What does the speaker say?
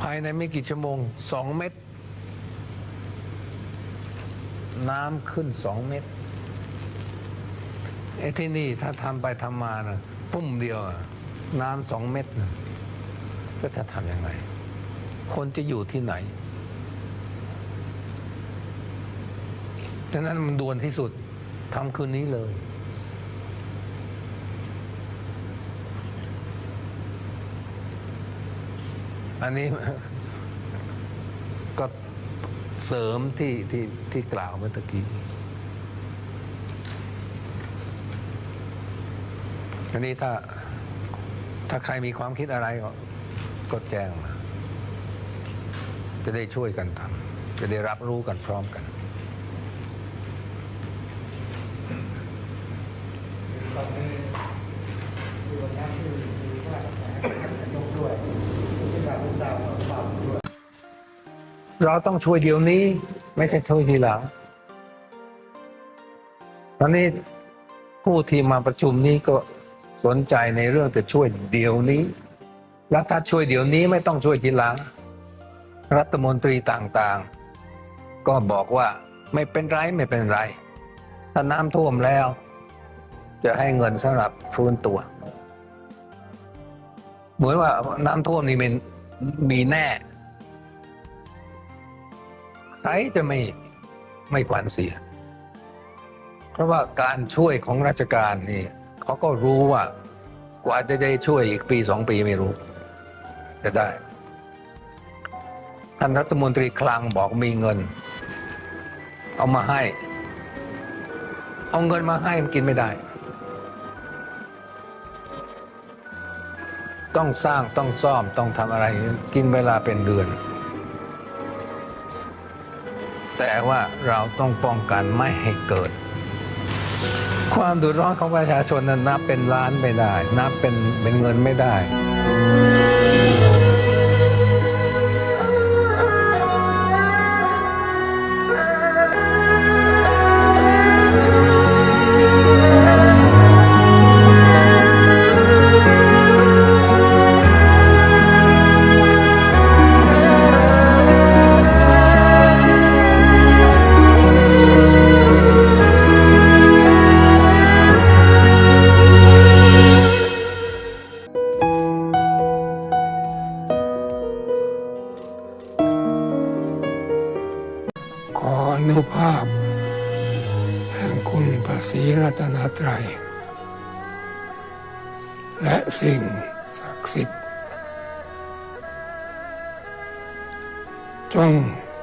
ภายในไม่กี่ชั่วโมงสองเม็ดน้ำขึ้นสองเม็ดไอ้ที่นี่ถ้าทำไปทำมานะปุ่มเดียวน้ำสองเม็ดนะก็จะทำยังไง คนจะอยู่ที่ไหนดังนั้นมันด่วนที่สุดทำคืนนี้เลย อันนี้ก็เสริมที่ที่ที่กล่าวเมื่อกี้ อันนี้ถ้าถ้าใครมีความคิดอะไรก็ก็แจ้งมา จะได้ช่วยกันทำจะได้รับรู้กันพร้อมกัน ตอนนี้ดูวันนี้ที่มีว่าจะยกด้วยที่การรู้จักเราเปล่าด้วย เราต้องช่วยเดี๋ยวนี้ ไม่ใช่ช่วยทีหลังตอนนี้ผู้ที่มาประชุมนี้ก็สนใจในเรื่องจะช่วยเดี๋ยวนี้แล้วถ้าช่วยเดี๋ยวนี้ไม่ต้องช่วยทีหลัง รัฐมนตรีต่างๆ ก็บอกว่าไม่เป็นไรไม่เป็นไร ถ้าน้ำท่วมแล้ว จะให้เงินสำหรับฟื้นตัว เหมือนว่าน้ำท่วมนี่มันมีแน่ ใครจะไม่ไม่ขวัญเสีย เพราะว่าการช่วยของราชการนี่เขาก็รู้ว่ากว่าจะได้ช่วยอีกปีสองปีไม่รู้ จะได้ ท่านรัฐมนตรีคลังบอกมีเงิน เอามาให้ เอาเงินมาให้มันกินไม่ได้ ต้องสร้างต้องซ่อมต้องทำอะไรกินเวลาเป็นเดือน แต่ว่าเราต้องป้องกันไม่ให้เกิด ความเดือดร้อนของประชาชนนั้นนับเป็นล้านไม่ได้ นับเป็นเป็นเงินไม่ได้ นุภาพ แห่งคุณพระศรีรัตนตรัย และสิ่งศักดิ์สิทธิ์จง